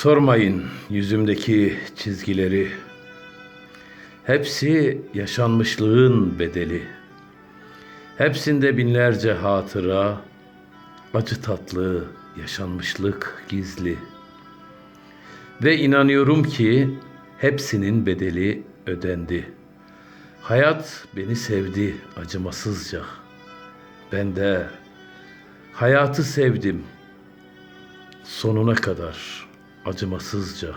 Sormayın yüzümdeki çizgileri. Hepsi yaşanmışlığın bedeli. Hepsinde binlerce hatıra, acı tatlı, yaşanmışlık gizli. Ve inanıyorum ki hepsinin bedeli ödendi. Hayat beni sevdi acımasızca. Ben de hayatı sevdim sonuna kadar acımasızca.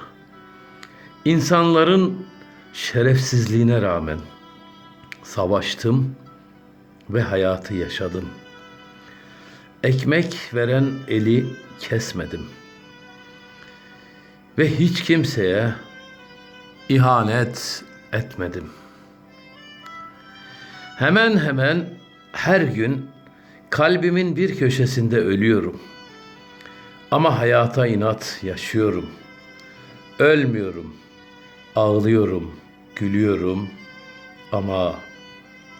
İnsanların şerefsizliğine rağmen savaştım ve hayatı yaşadım. Ekmek veren eli kesmedim. Ve hiç kimseye ihanet etmedim. Hemen hemen her gün kalbimin bir köşesinde ölüyorum. Ama hayata inat yaşıyorum. Ölmüyorum. Ağlıyorum, gülüyorum ama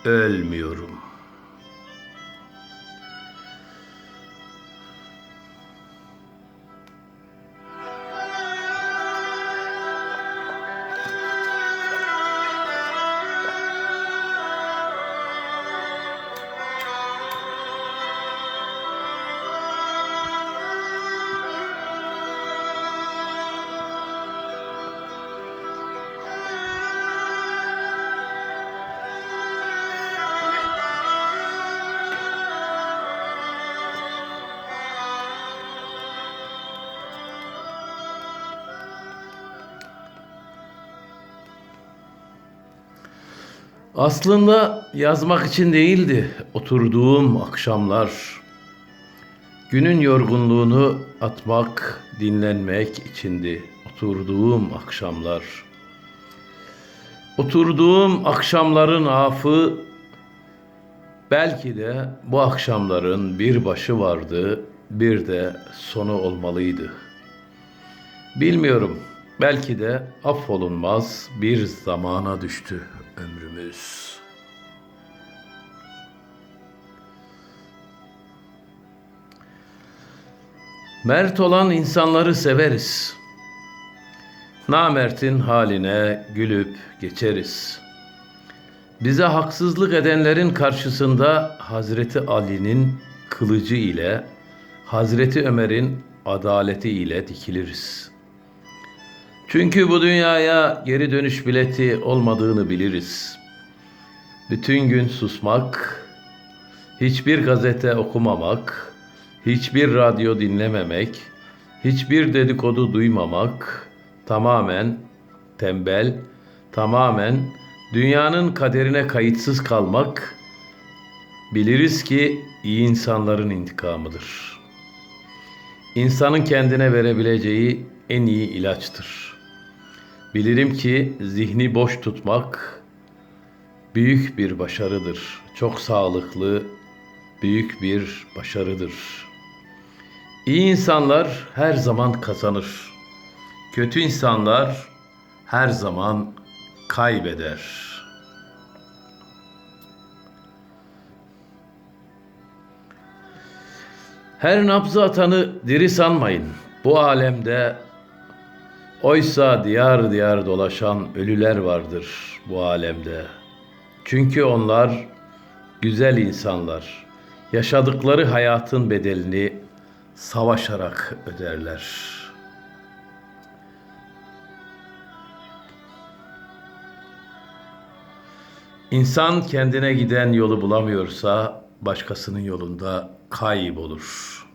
ölmüyorum. Aslında yazmak için değildi oturduğum akşamlar. Günün yorgunluğunu atmak, dinlenmek içindi oturduğum akşamlar. Oturduğum akşamların afı belki de bu akşamların bir başı vardı, bir de sonu olmalıydı. Bilmiyorum. Belki de affolunmaz bir zamana düştü ömrümüz. Mert olan insanları severiz. Namertin haline gülüp geçeriz. Bize haksızlık edenlerin karşısında Hazreti Ali'nin kılıcı ile Hazreti Ömer'in adaleti ile dikiliriz.'' Çünkü bu dünyaya geri dönüş bileti olmadığını biliriz. Bütün gün susmak, hiçbir gazete okumamak, hiçbir radyo dinlememek, hiçbir dedikodu duymamak, tamamen tembel, tamamen dünyanın kaderine kayıtsız kalmak, biliriz ki iyi insanların intikamıdır. İnsanın kendine verebileceği en iyi ilaçtır.'' Bilirim ki zihni boş tutmak büyük bir başarıdır. Çok sağlıklı, büyük bir başarıdır. İyi insanlar her zaman kazanır. Kötü insanlar her zaman kaybeder. Her nabzı atanı diri sanmayın. Bu alemde Oysa diyar diyar dolaşan ölüler vardır bu alemde. Çünkü onlar güzel insanlar. Yaşadıkları hayatın bedelini savaşarak öderler. İnsan kendine giden yolu bulamıyorsa başkasının yolunda kaybolur.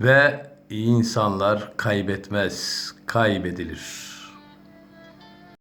Ve İyi insanlar kaybetmez, kaybedilir.